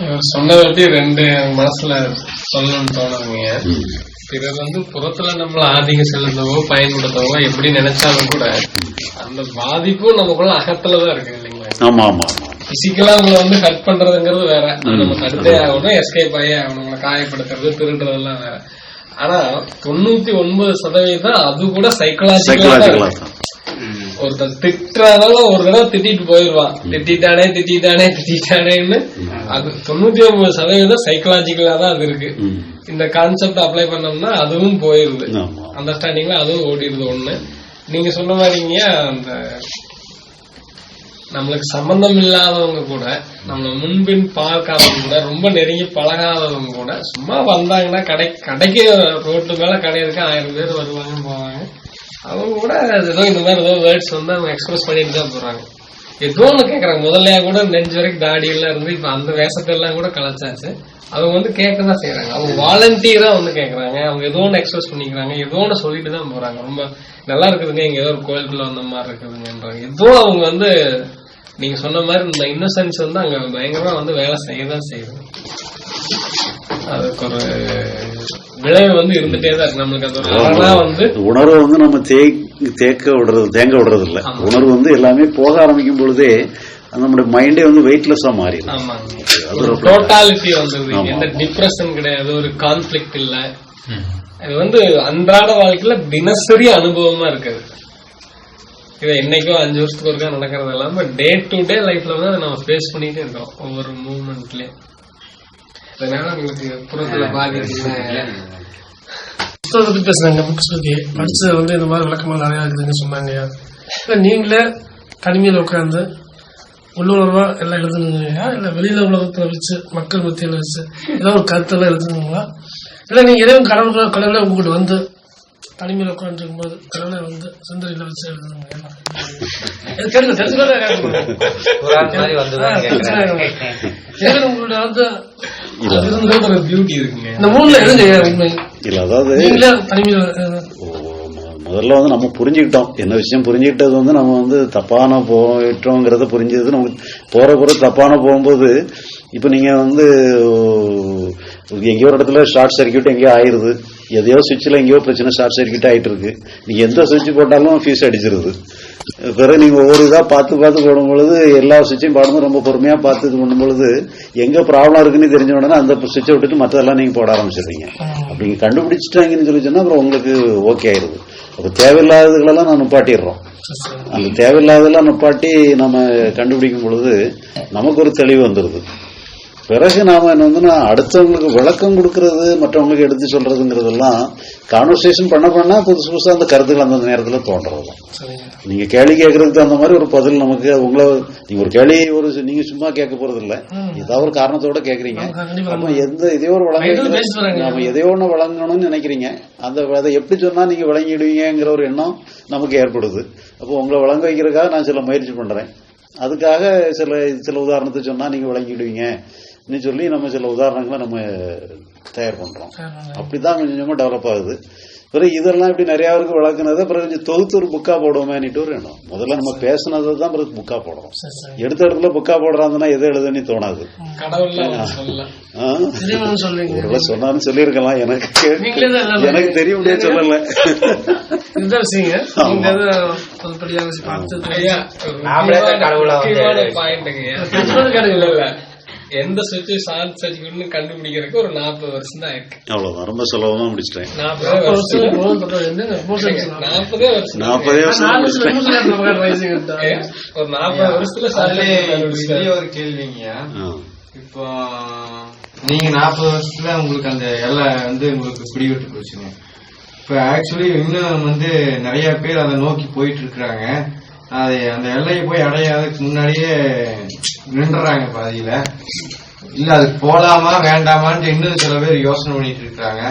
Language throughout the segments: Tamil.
இவர் பத்தி ரெண்டு மனசுல சொல்லணும்னு தோணுங்க பிறர் வந்து புறத்துல நம்மள ஆதிக்கம் செலுத்தவோ பயன்படுத்தவோ எப்படி நினைச்சாலும் கூட அந்த பாதிப்பும் நமக்குள்ள அகத்துலதான் இருக்கு இல்லைங்களா? ஆமா ஆமா ஆமா. பிசிக்கலா உங்களை வந்து ஹர்ட் பண்றதுங்கிறது வேற. நம்ம தடுத்தே ஆகணும் எஸ்கேப் ஆகி உங்களை காயப்படுத்துறது திருடுறதெல்லாம் வேற. ஆனா தொண்ணூத்தி ஒன்பது சதவீதம் அது கூட சைக்கலாஜிக்கலா சைக்கலாஜிக்கலா தான் ஒருத்தன் திட்டுறதால ஒரு தடவை திட்டிட்டு போயிருவான் திட்டிட்டானே திட்டிட்டானே திட்டிட்டானேன்னு. அது தொண்ணூத்தி ஒன்பது சதவீதம் சைக்கலாஜிக்கலா தான் அது இருக்கு. இந்த கான்செப்ட் அப்ளை பண்ணோம்னா அதுவும் போயிருது. அண்டர்ஸ்டாண்டிங்ல அதுவும் ஓடிடுது ஒண்ணு. நீங்க சொன்ன மாதிரிங்க அந்த நம்மளுக்கு சம்பந்தம் இல்லாதவங்க கூட நம்மள முன்பின் பார்க்காதவங்க கூட ரொம்ப நெருங்கி பழகாதவங்க கூட சும்மா வந்தாங்கன்னா கடை கடைக்கு ரோட்டு மேல கடை இருக்கு ஆயிரம் பேர் வருவாங்க போவாங்க. அவங்க கூட ஏதோ இந்த மாதிரி ஏதோ வேர்ட்ஸ் வந்து அவங்க எக்ஸ்பிரஸ் பண்ணிட்டு தான் போறாங்க. ஏதோ ஒண்ணு கேக்குறாங்க. முதல்லையா கூட நெஞ்சு வரைக்கும் தாடி எல்லாம் இருந்து இப்ப அந்த வேஷத்தெல்லாம் கூட கலைச்சாச்சு. அவங்க வந்து கேட்க தான் செய்யறாங்க அவங்க வாலண்டியரா வந்து கேக்குறாங்க. அவங்க ஏதோ ஒன்று எக்ஸ்பிரஸ் பண்ணிக்கிறாங்க. ஏதோ ஒன்று சொல்லிட்டு தான் போறாங்க. ரொம்ப நல்லா இருக்குதுங்க. இங்க ஏதோ ஒரு கோயிலுக்குள்ள வந்த மாதிரி இருக்குதுங்கன்றாங்க. ஏதோ அவங்க வந்து நீங்க சொன்ன மாதிரி இந்த இன்னசென்ஸ் வந்து அங்க பயங்கரமா வந்து வேலை செய்ய தான் செய்யுது. அதுக்கு ஒரு விளைவு வந்து இருந்துட்டே தான் இருக்கு. நம்மளுக்கு அது ஒரு வந்து உணர்வை வந்து நம்ம தேக் தேக்க விடுறது தேங்க விடுறது இல்ல உணர்வு வந்து எல்லாமே போக ஆரம்பிக்கும் பொழுதே நம்மளுடைய மைண்டே வந்து வெயிட்லெஸ்ஸா மாறிடும். ஆமாங்க ஒரு டோட்டாலிட்டி வந்துருது எந்த டிப்ரெஷன் கிடையாது. ஒரு கான்ஃபிளிக்ட் இல்ல. அது வந்து அன்றாட வாழ்க்கையில தினசரி அனுபவமா இருக்குது. இது என்னைக்கோ அஞ்சு வருஷத்துக்கு ஒருக்கா நடக்கிறது இல்லாம டே டு டே லைஃப்ல வந்து அதை நம்ம ஃபேஸ் பண்ணிட்டே இருக்கோம் ஒவ்வொரு மூவ்மெண்ட்லயும் அதனால உங்களுக்கு புறத்துல பாதிப்பு புத்தகத்தை பத்தி பேசுனாங்க புக்ஸ் பத்தி. படிச்சது வந்து இந்த மாதிரி விளக்கமா நிறைய இருக்குதுன்னு சொன்னாங்க இல்ல நீங்களே தனிமையில உட்கார்ந்து உள்ளுணர்வா எல்லாம் எழுதுனீங்களா? இல்ல வெளியில உலகத்துல வச்சு மக்கள் மத்தியில வச்சு ஏதோ ஒரு கருத்தெல்லாம் எழுதுனீங்களா? இல்ல நீங்க இறைவன் கடவுள கடவுளே உங்ககிட்ட வந்து தனிமையில உட்கார்ந்து இருக்கும்போது கடவுளை வந்து சிந்தனையில வச்சு கேளுங்க தெரிஞ்சுக்கோங்க வந்து ஒரு பியூட்டி இருக்குங்க. இந்த மூணுல எழுதுங்க உண்மை? இல்ல அதாவது தனிமையில முதல்ல வந்து நம்ம புரிஞ்சுக்கிட்டோம். என்ன விஷயம் புரிஞ்சுக்கிட்டது வந்து நம்ம வந்து தப்பான போயிட்டோங்கிறத புரிஞ்சது. நமக்கு போற போற தப்பான போகும்போது இப்ப நீங்க வந்து எங்கேயோ ஒரு இடத்துல ஷார்ட் சர்க்கியூட் எங்கேயோ ஆயிருது. எதையோ சுவிட்சில் எங்கேயோ பிரச்சனை ஷார்ட் சர்க்கியூட் ஆகிட்டு இருக்கு நீங்கள் எந்த சுவிட்ச் போட்டாலும் ஃபியூஸ் அடிச்சிருது. பிறகு நீங்கள் ஒவ்வொரு இதாக பார்த்து பார்த்து போடும் பொழுது எல்லா சுவிட்சையும் பாடும்போது ரொம்ப பொறுமையாக பார்த்து இது பண்ணும் பொழுது எங்கே ப்ராப்ளம் இருக்குன்னு தெரிஞ்ச உடனே அந்த சுவிட்சை விட்டுட்டு மற்றதெல்லாம் நீங்கள் போட ஆரம்பிச்சிடுறீங்க. அப்படி கண்டுபிடிச்சிட்டாங்கன்னு சொல்லி சொன்னால் அப்புறம் உங்களுக்கு ஓகே ஆயிடுது அப்போ தேவையில்லாததுகளெல்லாம் நான் நிப்பாட்டிடுறோம். அந்த தேவையில்லாததெல்லாம் நிப்பாட்டி நம்ம கண்டுபிடிக்கும் பொழுது நமக்கு ஒரு தெளிவு வந்துடுது பிறகு நாம என்ன வந்துன்னா அடுத்தவங்களுக்கு விளக்கம் கொடுக்கறது மற்றவங்களுக்கு எடுத்து சொல்றதுங்கிறதெல்லாம் கான்வர்சேஷன் பண்ண பண்ணா புதுசு புதுசா அந்த கருத்துக்கள் அந்த நேரத்துல சரிங்க. நீங்க கேள்வி கேட்கறதுக்கு அந்த மாதிரி ஒரு பதில் நமக்கு உங்களை நீங்க ஒரு கேள்வி ஒரு நீங்க சும்மா கேட்க போறது இல்ல ஏதாவது ஒரு காரணத்தோட கேக்குறீங்க. அப்ப எந்த எதையோ ஒரு. வழங்க நாம எதையோ ஒண்ணு வழங்கணும்னு நினைக்கிறீங்க. அந்த அதை எப்படி சொன்னா நீங்க விளங்கிடுவீங்கிற ஒரு எண்ணம் நமக்கு ஏற்படுது. அப்போ உங்களை வழங்க வைக்கிறதுக்காக நான் சில முயற்சி பண்றேன். அதுக்காக சில சில உதாரணத்தை சொன்னா நீங்க விளங்கிடுவீங்க. சொல்லி நம்ம சில உதாரணங்களை நம்ம தயார் பண்றோம். அப்படிதான் கொஞ்சம் கொஞ்சமா டெவலப் ஆகுது. பிறகு இதெல்லாம் இப்படி நிறைய பேருக்கு விளக்குனதை பிறகு கொஞ்சம் தொகுத்து ஒரு புக்கா போடுவோமேனிட்டு ஒரு எண்ணம். முதல்ல நம்ம பேசுனதை தான் பிறகு புக்கா போடுறோம். எடுத்த இடத்துல புக்கா போடுறாங்கன்னா எதை எழுதுன்னு தோணாது. ஒருவேளை சொன்னாலும் சொல்லியிருக்கலாம். எனக்கு எனக்கு தெரிய முடியாது சொல்லல. பொதுப்படியாக பார்த்து எந்த சுவிட்ச் ஷார்ட் சர்க்கியூட்னு கண்டுபிடிக்கிறதுக்கு ஒரு நாற்பது வருஷம் தான் இருக்கு. அவ்வளவுதான். ரொம்ப சுலபமா முடிச்சிட்டேன். நாற்பதே வருஷம். நாற்பதே வருஷம். ஒரு நாற்பது வருஷத்துல. ஒரு கேள்விங்கய்யா. இப்போ நீங்க நாற்பது வருஷத்துல உங்களுக்கு அந்த எல்லை வந்து உங்களுக்கு பிடிவிட்டு போச்சுங்க. இப்ப ஆக்சுவலி இன்னும் வந்து நிறைய பேர் அதை நோக்கி போயிட்டு இருக்கிறாங்க. அது அந்த எல்லையை போய் அடையாததுக்கு முன்னாடியே நின்றாங்க பாதியில. இல்ல அதுக்கு போலாமா வேண்டாமான்னு இன்னும் சில பேர் யோசனை பண்ணிட்டு இருக்காங்க.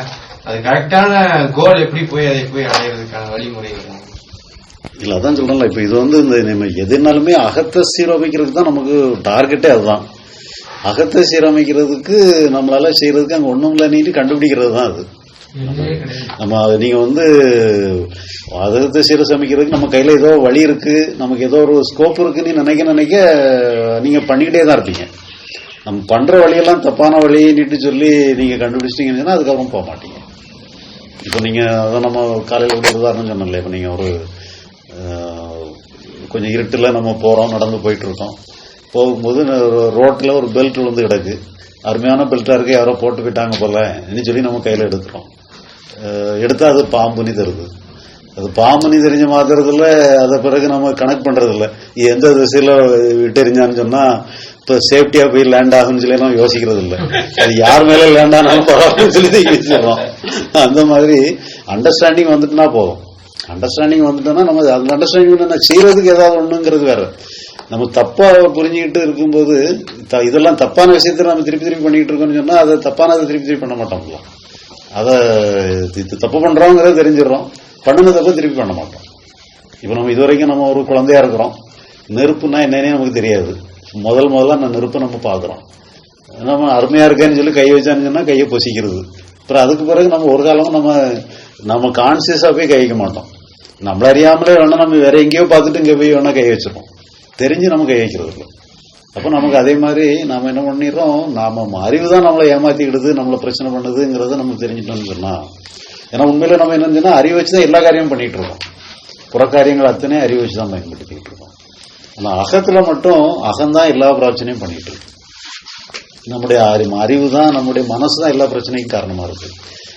அது கரெக்டான கோல் எப்படி போய் அதை போய் அடையிறதுக்கான வழிமுறைகள்? இல்ல அதான் சொல்றேன்ல இப்ப இது வந்து இந்த நம்ம எதுனாலுமே அகத்தை சீரமைக்கிறதுக்கு தான் நமக்கு டார்கெட்டே அதுதான். அகத்தை சீரமைக்கிறதுக்கு நம்மளால செய்யறதுக்கு அங்க ஒண்ணும் இல்லை நீட்டு கண்டுபிடிக்கிறது தான் அது. நம்ம அது நீங்க வந்து அகத்தை சீரமைக்கிறதுக்கு நம்ம கையில ஏதோ வழி இருக்கு நமக்கு ஏதோ ஒரு ஸ்கோப் இருக்குன்னு நினைக்க நினைக்க நீங்க பண்ணிக்கிட்டே தான் இருப்பீங்க. நம்ம பண்ற வழியெல்லாம் தப்பான வழின்னுட்டு சொல்லி நீங்க கண்டுபிடிச்சிட்டீங்கன்னா அதுக்கப்புறம் போக மாட்டீங்க. இப்போ நீங்க அதை நம்ம காலையில் ஒரு உதாரணம் சொன்னோம்ல இப்போ நீங்க ஒரு கொஞ்சம் இருட்டில் நம்ம போறோம் நடந்து போயிட்டு இருக்கோம் போகும்போது ரோட்டில் ஒரு பெல்ட் விழுந்து கிடக்கு. அருமையான பெல்ட்டாக இருக்கு யாரோ போட்டு போயிட்டாங்க போல சொல்லி நம்ம கையில் எடுக்கிறோம். எடுத்தால் எடுத்தா அது பாம்புனி தருது அது பாம்புனி தெரிஞ்ச மாத்திரத்துல அதை பிறகு நம்ம கனெக்ட் பண்றது எந்த திசையில விட்டு எறிஞ்சான்னு சொன்னா இப்ப சேஃப்டியா போய் லேண்ட் ஆகும்னு சொல்லி நம்ம யோசிக்கிறது இல்லை அது யார் மேல லேண்ட் ஆனாலும் பரவாயில்லன்னு சொல்லி தூக்கி வச்சிடறோம் அந்த மாதிரி அண்டர்ஸ்டாண்டிங் வந்துட்டுனா போதும். அண்டர்ஸ்டாண்டிங் வந்துட்டோம்னா நம்ம அந்த அண்டர்ஸ்டாண்டிங் என்ன செய்யறதுக்கு ஏதாவது ஒண்ணுங்கிறது வேற. நம்ம தப்பா புரிஞ்சுக்கிட்டு இருக்கும்போது இதெல்லாம் தப்பான விஷயத்த நம்ம திருப்பி திருப்பி பண்ணிக்கிட்டு இருக்கோம்னு சொன்னா அதை தப்பானதை திருப்பி திருப்பி பண்ண மாட்டோம்ல. அதை இது தப்பு பண்றோங்கிறத தெரிஞ்சிடறோம். பண்ணுன தப்பு திருப்பி பண்ண மாட்டோம். இப்போ நம்ம இதுவரைக்கும் நம்ம ஒரு குழந்தையா இருக்கிறோம். நெருப்புனா என்னன்னே நமக்கு தெரியாது. முதல் முதல்ல அந்த நெருப்பை நம்ம பார்க்குறோம். நம்ம அருமையா இருக்கேன்னு சொல்லி கை வச்சான்னு சொன்னால் கையை பொசிக்கிறது. அப்புறம் அதுக்கு பிறகு நம்ம ஒரு காலமும் நம்ம நம்ம கான்சியஸா போய் கை வைக்க மாட்டோம். நம்மள அறியாமலே வேணா நம்ம வேற எங்கேயோ பார்த்துட்டு இங்கே போய் வேணா கை வச்சிருக்கோம் தெரிஞ்சு நம்ம கை வைக்கிறது இல்லை. அப்போ நமக்கு அதே மாதிரி நாம என்ன பண்ணிடுறோம்? நாம அறிவு தான் நம்மளை ஏமாத்திக்கிடுது நம்மளை பிரச்சனை பண்ணுதுங்கிறத நம்ம தெரிஞ்சுட்டோம்னு சொன்னா ஏன்னா உண்மையில நம்ம என்ன செஞ்சோம்னா அறிவு வச்சு தான் எல்லா காரியமும் பண்ணிட்டு இருக்கோம். புறக்காரியங்கள் அத்தனை அறிவு வச்சு தான் பயன்படுத்திக்கிட்டு இருக்கோம். ஆனா அகத்துல மட்டும் அகம்தான் எல்லா பிரச்சனையும் பண்ணிட்டு இருக்கு. நம்முடைய அறிவு அறிவு தான் நம்முடைய மனசு தான் எல்லா பிரச்சனைக்கும் காரணமா இருக்கு.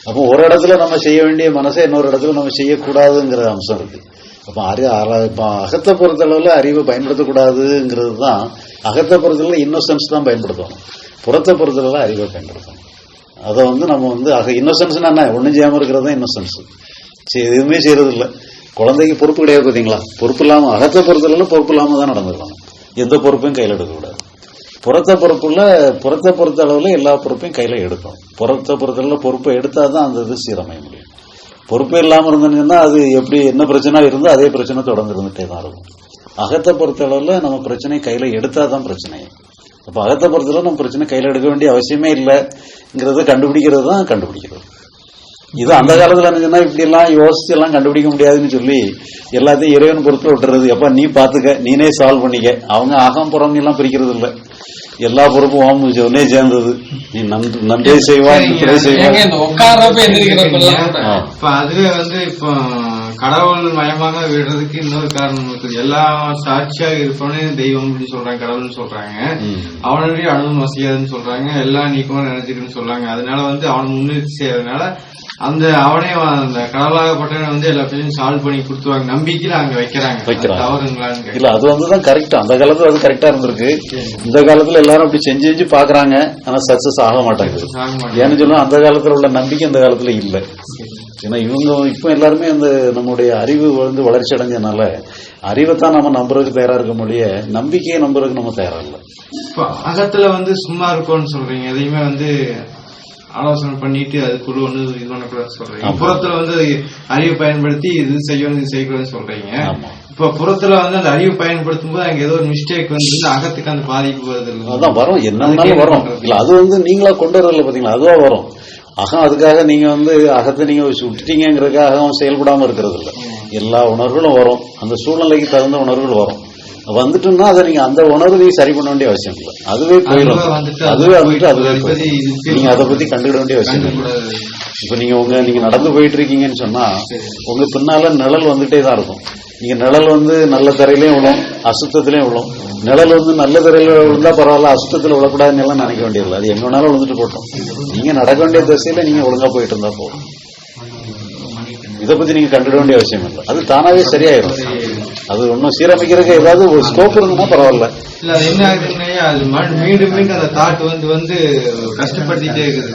அப்போ ஒரு இடத்துல நம்ம செய்ய வேண்டிய மனசை இன்னொரு இடத்துல நம்ம செய்யக்கூடாதுங்கிற அம்சம் இருக்கு. அப்போ அறி அல- இப்ப அகத்தை பொறுத்தளவுல அறிவை பயன்படுத்தக்கூடாதுங்கிறது தான் அகத்தை பொறுத்தளவுல இன்னோசன்ஸ் தான் பயன்படுத்தணும். புறத்தை பொறுத்தளவுல அறிவை பயன்படுத்தணும். அதை வந்து நம்ம வந்து அக இன்னோசன்ஸ்னா என்ன? ஒன்றும் செய்யாம இருக்கிறது தான் இன்னோசன்ஸ் சரி எதுவுமே செய்யறது இல்ல குழந்தைக்கு பொறுப்பு கிடையாது பார்த்தீங்களா பொறுப்பு இல்லாம அகத்தை பொறுத்தளவுல பொறுப்பு இல்லாம தான் நடந்துருக்கணும். எந்த பொறுப்பையும் கையில் எடுக்கக்கூடாது. புறத்தை பொறுப்புல புறத்தை பொறுத்த அளவுல எல்லா பொறுப்பையும் கையில எடுக்கணும். புறத்தை பொறுத்தளவுல பொறுப்பை எடுத்தாதான் அந்த இது சீரமைய முடியும். பொறுப்பே இல்லாமல் இருந்தீங்கன்னா அது எப்படி என்ன பிரச்சனை இருந்தோ அதே பிரச்சனை தொடர்ந்து இருந்துட்டே தான் இருக்கும். அகத்தை பொறுத்தளவில் நம்ம பிரச்சனை கையில் எடுத்தால் தான் பிரச்சனை. அப்போ அகத்தை பொறுத்தளவு நம்ம பிரச்சனை கையில் எடுக்க வேண்டிய அவசியமே இல்லைங்கிறத கண்டுபிடிக்கிறது தான் கண்டுபிடிக்கிறது. இது அந்த காலத்தில் இருந்துச்சுன்னா இப்படி எல்லாம் யோசிச்சு எல்லாம் கண்டுபிடிக்க முடியாதுன்னு சொல்லி எல்லாத்தையும் இறைவன் பொறுத்து விட்டுறது. எப்ப நீ பாத்துக்க நீனே சால்வ் பண்ணிக்க. அவங்க அகம் புறம் எல்லாம் பிரிக்கிறது இல்லை. எல்லா பொறுப்பும் ஓம் ஒன்னே சேர்ந்தது. நீ நன்று நன்றே செய்வாய் செய்வாய். இப்ப அதுவே வந்து இப்போ கடவுள் மயமாக விடுறதுக்கு இன்னொரு காரணம் இருக்குது எல்லாம் சாட்சியா இருப்பவனே தெய்வம் அப்படின்னு சொல்றாங்க கடவுள்னு சொல்றாங்க. அவனுடைய அணுவும் வசியாதுன்னு சொல்றாங்க. எல்லாம் நீக்கமா நினைச்சிருக்குன்னு சொல்றாங்க. அதனால வந்து அவன் முன்னிறுத்தி செய்யறதுனால அந்த அவனே அந்த கடவுளாகப்பட்டவனை வந்து எல்லாத்தையும் சால்வ் பண்ணி கொடுத்துருவாங்க. நம்பிக்கையில அங்க வைக்கிறாங்க. வைக்கிறாங்க. இல்ல அது வந்துதான் கரெக்ட் அந்த காலத்துல அது கரெக்டா இருந்திருக்கு. இந்த காலத்துல எல்லாரும் அப்படி செஞ்சு செஞ்சு பாக்குறாங்க ஆனா சக்சஸ் ஆக மாட்டேங்குது. ஏன்னு சொன்னா அந்த காலத்துல உள்ள நம்பிக்கை இந்த காலத்துல இல்ல. ஏன்னா இவங்க இப்ப எல்லாருமே அந்த நம்முடைய அறிவு வந்து வளர்ச்சி அடைஞ்சனால அறிவை தான் நம்ம நம்புறதுக்கு தயாரா இருக்க முடிய நம்பிக்கையை நம்புறதுக்கு நம்ம தயாரா இல்ல. அகத்துல வந்து சும்மா இருக்கோம்னு சொல்றீங்க. எதையுமே வந்து ஆலோசனை பண்ணிட்டு அதுக்குள்ள ஒண்ணு இது பண்ணக்கூடாதுன்னு சொல்றீங்க. புறத்துல வந்து அறிவை பயன்படுத்தி இது செய்யணும் இது செய்யக்கூடாதுன்னு சொல்றீங்க. இப்ப புறத்துல வந்து அந்த அறிவை பயன்படுத்தும் போது அங்க ஏதோ ஒரு மிஸ்டேக் வந்து அகத்துக்கு அந்த பாதிப்பு வருது? அதான் வரும். என்னன்னாலும் என்ன வரும்? இல்ல அது வந்து நீங்களா கொண்டு வரல பாத்தீங்களா? அதுவா வரும். அகம் அதுக்காக நீங்க வந்து அகத்தை நீங்க விட்டுட்டீங்கிறதுக்காக அகம் செயல்படாம இருக்கிறது இல்ல. எல்லா உணர்வுகளும் வரும். அந்த சூழ்நிலைக்கு தகுந்த உணர்வுகள் வரும். வந்துட்டுன்னா அதை நீங்க அந்த உணர்வு நீங்க சரி பண்ண வேண்டிய அவசியம் இல்லை. அதுவே போயிடும். அதுவே வந்துட்டு அதுவே போயிடும். நீங்க அதை பத்தி கண்டுக்கிட வேண்டிய அவசியம் இல்லை. இப்ப நீங்க உங்க நீங்க நடந்து போயிட்டு இருக்கீங்கன்னு சொன்னா உங்க பின்னால நிழல் வந்துட்டே தான் இருக்கும். நீங்க நிழல் வந்து நல்ல தரையிலயும் விழும் அசுத்தத்திலயும் விழும். நிழல் வந்து நல்ல தரையில விழுந்தா பரவாயில்ல அசுத்தத்துல விழக்கூடாதுன்னு எல்லாம் நினைக்க வேண்டியதில்லை. அது எங்க வேணாலும் விழுந்துட்டு போட்டோம். நீங்க நடக்க வேண்டிய திசையில நீங்க ஒழுங்கா போயிட்டு இருந்தா போதும். இதை பத்தி நீங்க கண்டுட வேண்டிய அவசியம் இல்லை. அது தானாவே சரியாயிரும். அது ஒன்னும் சீரமைக்கிறதுக்கு ஏதாவது ஒரு ஸ்கோப் இருந்ததுன்னா பரவாயில்ல. இல்ல அது என்ன அது மீண்டும் மீண்டும் அந்த தாட் வந்து வந்து கஷ்டப்படுத்திட்டே இருக்குது.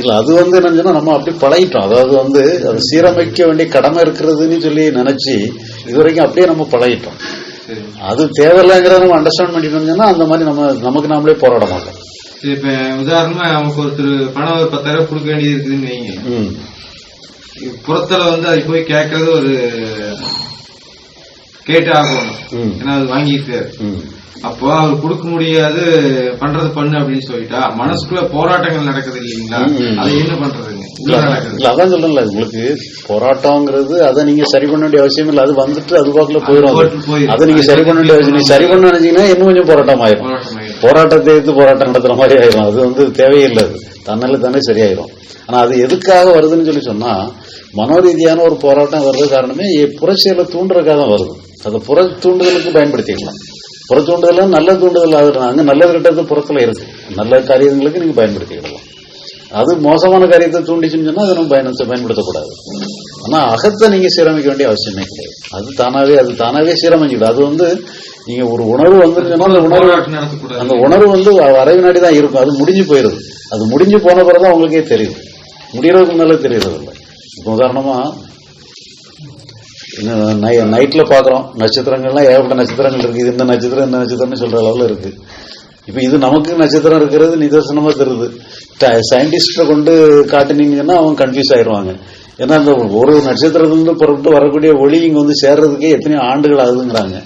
இல்ல அது வந்து என்னன்னா நம்ம அப்படி பழகிட்டோம். அதாவது வந்து அது சீரமைக்க வேண்டிய கடமை இருக்கிறதுன்னு சொல்லி நினைச்சு இது வரைக்கும் அப்படியே நம்ம பழகிட்டோம். அது தேவையில்லைங்கிறத நம்ம அண்டர்ஸ்டாண்ட் பண்ணிட்டோம்னா அந்த மாதிரி நம்ம நமக்கு நாமளே போராட மாட்டோம். இப்ப உதாரணமா நமக்கு ஒருத்தர் பணம் ஒரு பத்தாயிரம் கொடுக்க வேண்டியது இருக்குதுன்னு வைங்க. புறத்துல வந்து அது போய் கேட்கறது ஒரு கேட்டு ஆகணும். ஏன்னா அது வாங்கியிருக்காரு. அப்போ அவர் கொடுக்க முடியாது பண்றது பண்ணு அப்படின்னு சொல்லிட்டா மனசுக்குள்ள போராட்டங்கள் நடக்குது இல்லைங்களா. அதை என்ன பண்றதுங்க? அதான் சொல்லல. உங்களுக்கு போராட்டம்ங்கிறது அதை நீங்க சரி பண்ண வேண்டிய அவசியம் இல்லை. அது வந்துட்டு அது பாக்குல போயிடும் அது. நீங்க சரி பண்ண வேண்டிய அவசியம் சரி பண்ண நினைச்சீங்கன்னா இன்னும் கொஞ்சம் போராட்டம் ஆயிரும் போராட்டத்தை எடுத்து போராட்டம் நடத்துற மாதிரி ஆயிரும். அது வந்து தேவையில்லை அது தன்னால தானே சரியாயிரும். ஆனா அது எதுக்காக வருதுன்னு சொல்லி சொன்னா மனோரீதியான ஒரு போராட்டம் வர்றது காரணமே புரட்சியில தூண்டுறதுக்காக தான் வருது. அதை புற தூண்டுதலுக்கு பயன்படுத்திக்கலாம். புற தூண்டுதல் நல்ல தூண்டுதல் அங்க நல்லது கிட்டது புறத்துல இருக்கு நல்ல காரியங்களுக்கு நீங்க பயன்படுத்திக்கலாம். அது மோசமான காரியத்தை தூண்டிச்சுன்னு சொன்னா அதை நம்ம பயணத்தை பயன்படுத்தக்கூடாது. ஆனா அகத்தை நீங்க சீரமைக்க வேண்டிய அவசியமே கிடையாது. அது தானாவே அது தானாவே சீரமைஞ்சிடும் அது வந்து நீங்க ஒரு உணர்வு வந்துருச்சுன்னா அந்த உணர்வு அந்த உணர்வு வந்து வரை வினாடி தான் இருக்கும். அது முடிஞ்சு போயிருது. அது முடிஞ்சு போன பிறகுதான் உங்களுக்கே தெரியுது. முடியறதுக்கு முன்னால தெரியறது இல்லை இப்போ உதாரணமா நைட்ல பாக்குறோம். நட்சத்திரங்கள்லாம் ஏகப்பட்ட நட்சத்திரங்கள் இருக்குது இந்த நட்சத்திரம் இந்த நட்சத்திரம்னு சொல்ற அளவுல இருக்கு. இப்ப இது நமக்கு நட்சத்திரம் இருக்கிறது நிதர்சனமா தருது சயின்டிஸ்ட கொண்டு காட்டினீங்கன்னா அவங்க கன்ஃபியூஸ் ஆயிருவாங்க. ஏன்னா அந்த ஒரு நட்சத்திரத்திலிருந்து புறப்பட்டு வரக்கூடிய ஒளி இங்க வந்து சேர்றதுக்கே எத்தனையோ ஆண்டுகள் ஆகுதுங்கிறாங்க.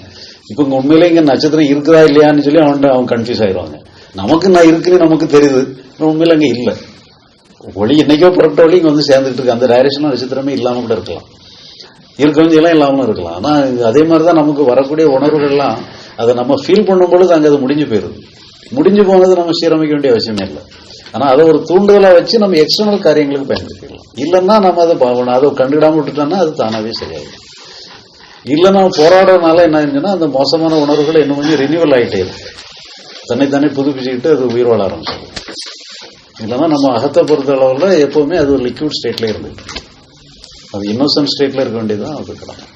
இப்ப இங்க உண்மையிலே இங்க நட்சத்திரம் இருக்குதா இல்லையான்னு சொல்லி அவன் அவங்க கன்ஃபியூஸ் ஆயிருவாங்க. நமக்கு நான் இருக்குன்னு நமக்கு தெரியுது. உண்மையில் உண்மையில அங்க இல்ல. ஒளி என்னைக்கோ புறப்பட்ட ஒளி இங்க வந்து சேர்ந்துட்டு இருக்கு. அந்த டைரக்ஷனும் நட்சத்திரமே இல்லாம கூட இருக்கலாம். இருக்கவங்க இல்லாமல் இல்லாமலும் இருக்கலாம். ஆனால் அதே அதே மாதிரிதான் நமக்கு வரக்கூடிய உணர்வுகள்லாம் அதை நம்ம ஃபீல் பண்ணும் பொழுது அது முடிஞ்சு போயிருது. முடிஞ்சு போனது நம்ம சீரமைக்க வேண்டிய அவசியமே இல்லை. ஆனால் அதை ஒரு தூண்டுதலாக வச்சு நம்ம எக்ஸ்டர்னல் காரியங்களுக்கு பயன்படுத்திக்கலாம். இல்லைன்னா நம்ம அதை பார்க்கணும் அதை கண்டுக்கிடாம விட்டுட்டோம்னா அது தானாகவே சரியாகும் இல்லை நம்ம போராடுறதுனால என்ன ஆயிருச்சுன்னா அந்த மோசமான உணர்வுகளை இன்னும் கொஞ்சம் ரினியூவல் ஆகிட்டே இருக்கு. தன்னைத்தானே புதுப்பிச்சுக்கிட்டு அது உயிர் வாழ ஆரம்பிச்சிடும் இல்லைன்னா நம்ம அகத்தை பொறுத்த அளவில் எப்பவுமே அது ஒரு லிக்விட் ஸ்டேட்லேயே இருந்துட்டு அது இன்னோசன்ட் ஸ்டேட்ல இருக்க வேண்டியதுதான் அது கடமை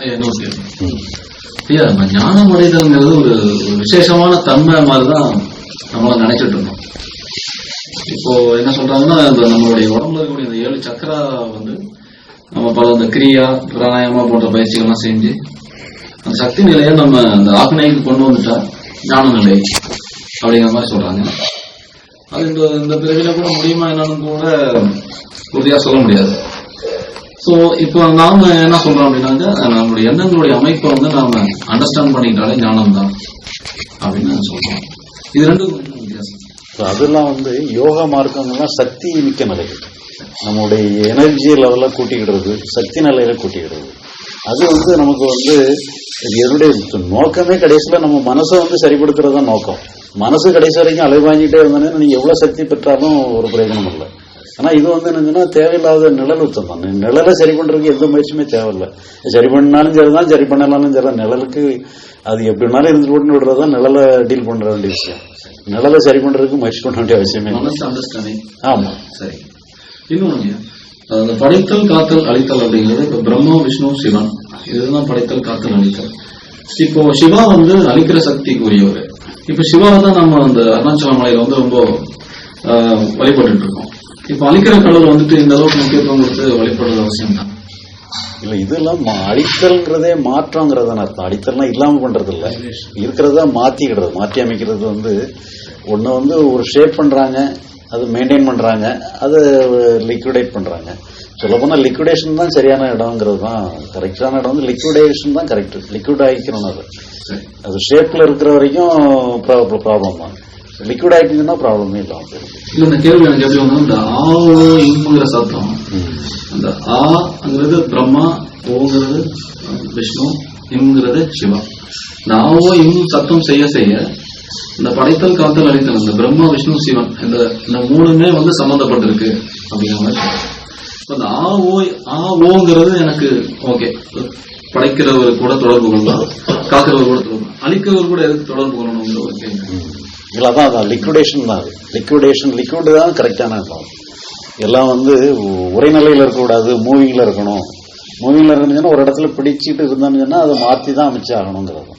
ஐயா, ஐயா நம்ம ஞானம் அடைதல்ங்கிறது ஒரு விசேஷமான தன்மை மாதிரிதான் நம்மள நினைச்சிட்டு இருந்தோம். இப்போ என்ன சொல்றாங்கன்னா இந்த நம்மளுடைய உடம்புல இருக்கக்கூடிய இந்த ஏழு சக்கரா வந்து நம்ம பல இந்த கிரியா பிராணாயமா போன்ற பயிற்சிகள்லாம் செஞ்சு அந்த சக்தி நிலையை நம்ம அந்த ஆக்னைக்கு கொண்டு வந்துட்டா ஞான நிலை அப்படிங்கிற மாதிரி சொல்றாங்க. அது இந்த இந்த பிறவில கூட முடியுமா என்னன்னு கூட உறுதியா சொல்ல முடியாது. சோ இப்போ நாம என்ன சொல்றோம் அப்படின்னாங்க நம்மளுடைய எண்ணங்களுடைய அமைப்பை வந்து நாம அண்டர்ஸ்டாண்ட் பண்ணிக்கிட்டாலே ஞானம் தான் அப்படின்னு சொல்றோம் இது ரெண்டும் வித்தியாசம். அதெல்லாம் வந்து யோகா மார்க்கங்கள்லாம் சக்தி மிக்க நிலைகள் நம்மளுடைய எனர்ஜி லெவலில் கூட்டிக்கிடுறது சக்தி நிலையில கூட்டிக்கிடுறது. அது வந்து நமக்கு வந்து இது என்னுடைய நோக்கமே கடைசியில நம்ம மனசை வந்து சரிப்படுத்துறது தான் நோக்கம். மனசு கடைசி வரைக்கும் அலைவாங்கிட்டே இருந்தானே நீங்க எவ்வளவு சக்தி பெற்றாலும் ஒரு பிரயோஜனம் இல்லை. ஆனா இது வந்து என்னன்னா தேவையில்லாத நிழல் உத்தம் தான் நிழலை சரி பண்றதுக்கு எந்த முயற்சியுமே தேவையில்லை. சரி பண்ணாலும் சரிதான் சரி பண்ணலாலும் சரிதான். நிழலுக்கு அது எப்படினாலும் இருந்துட்டு போட்டு விடுறதுதான் நிழலை டீல் பண்ற வேண்டிய விஷயம். நிழலை சரி பண்றதுக்கு முயற்சி பண்ண வேண்டிய அவசியமே ஆமா. சரி. இன்னொன்னு அந்த படைத்தல் காத்தல் அழித்தல் அப்படிங்கிறது இப்ப பிரம்மா விஷ்ணு சிவன் இதுதான் படைத்தல் காத்தல் அழித்தல். இப்போ சிவா வந்து அழிக்கிற சக்திக்கு உரியவர் இப்ப சிவாவை தான் நம்ம அந்த அருணாச்சல மலையில வந்து ரொம்ப ஆஹ், வழிபட்டுட்டு இருக்கோம். இப்ப அழிக்கிற கடவுள் வந்துட்டு இந்த அளவுக்கு முக்கியத்துவம் கொடுத்து வழிபடுறது அவசியம் தான் இல்ல இதெல்லாம் மா- அடித்தல்ங்கிறதே மாற்றங்கிறதான அர்த்தம். அடித்தல்னா இல்லாம பண்றது இல்ல இருக்கிறத மாத்திக்கிடுறது. மாற்றி அமைக்கிறது வந்து ஒண்ணு வந்து ஒரு ஷேப் பண்றாங்க அது மெயின்டைன் பண்றாங்க அது லிக்விடேட் பண்றாங்க. சொல்ல போனா லிக்விடேஷன் தான் சரியான இடம்ங்கிறது தான் கரெக்டான இடம் வந்து லிக்விடேஷன் தான் கரெக்ட் லிக்விட் ஆகிக்கணும் அது. அது ஷேப்ல இருக்கிற வரைக்கும் ப்ராப்ளம் தான். லிக்விட் ஆயிட்டுச்சுன்னா ப்ராப்ளமே இல்லாம போயிடும் இல்ல. இந்த கேள்வி எனக்கு எப்படி வந்து இந்த ஆவோ இங்குங்கிற சத்தம் அந்த ஆங்கிறது பிரம்மா ஓங்கிறது விஷ்ணு இம்ங்கிறது சிவா. இந்த ஆவோ இம் சத்தம் செய்ய செய்ய இந்த படைத்தல் காத்தல் அழித்தல் இந்த பிரம்மா விஷ்ணு சிவன் இந்த இந்த மூணுமே வந்து சம்பந்தப்பட்டிருக்கு அப்படிங்கிற மாதிரி இந்த ஆ ஓ ஆ ஓங்கிறது எனக்கு ஓகே. படைக்கிறவர் கூட தொடர்பு கொள்ளலாம் காக்கிறவர் கூட தொடர்பு. அழிக்கிறவர் கூட எதுக்கு தொடர்பு கொள்ளணுங்கிற ஒரு கேள்வி. இல்ல அதான் அதான் லிக்விடேஷன் தான் அது. லிக்விடேஷன் லிக்விட் தான் கரெக்டான அர்த்தம் எல்லாம் வந்து உரைநிலையில் இருக்கக்கூடாது மூவிங்கில் இருக்கணும். மூவிங்கில் இருந்துச்சுன்னா ஒரு இடத்துல பிடிச்சிட்டு இருந்தான்னு சொன்னால் அதை மாற்றி தான் அமைச்சாகணுங்கிறது.